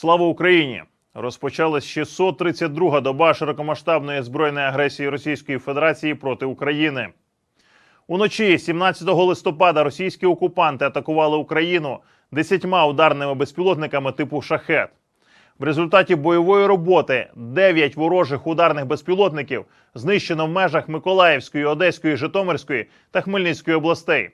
Слава Україні! Розпочалась 632-га доба широкомасштабної збройної агресії Російської Федерації проти України. Уночі 17 листопада російські окупанти атакували Україну десятьма ударними безпілотниками типу шахет. В результаті бойової роботи 9 ворожих ударних безпілотників знищено в межах Миколаївської, Одеської, Житомирської та Хмельницької областей.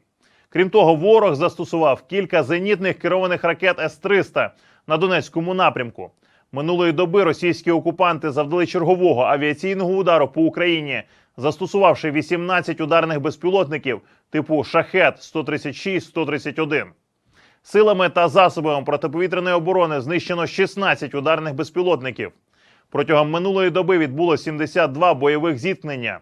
Крім того, ворог застосував кілька зенітних керованих ракет С-300 на Донецькому напрямку. Минулої доби російські окупанти завдали чергового авіаційного удару по Україні, застосувавши 18 ударних безпілотників типу Шахет 136-131. Силами та засобами протиповітряної оборони знищено 16 ударних безпілотників. Протягом минулої доби відбуло 72 бойових зіткнення.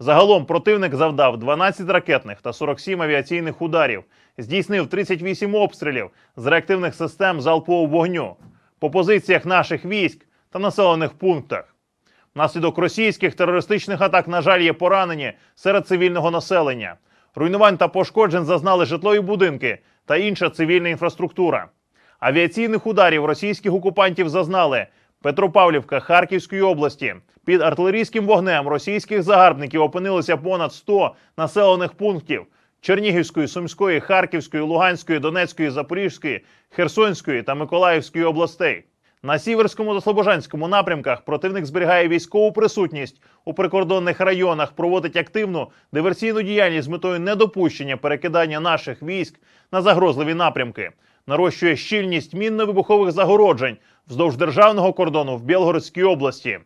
Загалом противник завдав 12 ракетних та 47 авіаційних ударів, здійснив 38 обстрілів з реактивних систем залпового вогню по позиціях наших військ та населених пунктах. Внаслідок російських терористичних атак, на жаль, є поранені серед цивільного населення. Руйнувань та пошкоджень зазнали житлові будинки та інша цивільна інфраструктура. Авіаційних ударів російських окупантів зазнали Петропавлівка Харківської області. Під артилерійським вогнем російських загарбників опинилося понад 100 населених пунктів Чернігівської, Сумської, Харківської, Луганської, Донецької, Запорізької, Херсонської та Миколаївської областей. На Сіверському та Слобожанському напрямках противник зберігає військову присутність у прикордонних районах, проводить активну диверсійну діяльність з метою недопущення перекидання наших військ на загрозливі напрямки, нарощує щільність мінно-вибухових загороджень вздовж державного кордону в Білгородській області.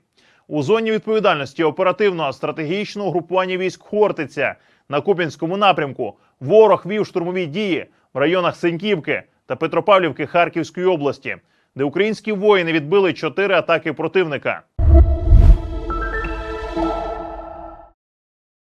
У зоні відповідальності оперативного стратегічного угрупування військ Хортиця на Куп'янському напрямку ворог вів штурмові дії в районах Сеньківки та Петропавлівки Харківської області, де українські воїни відбили чотири атаки противника.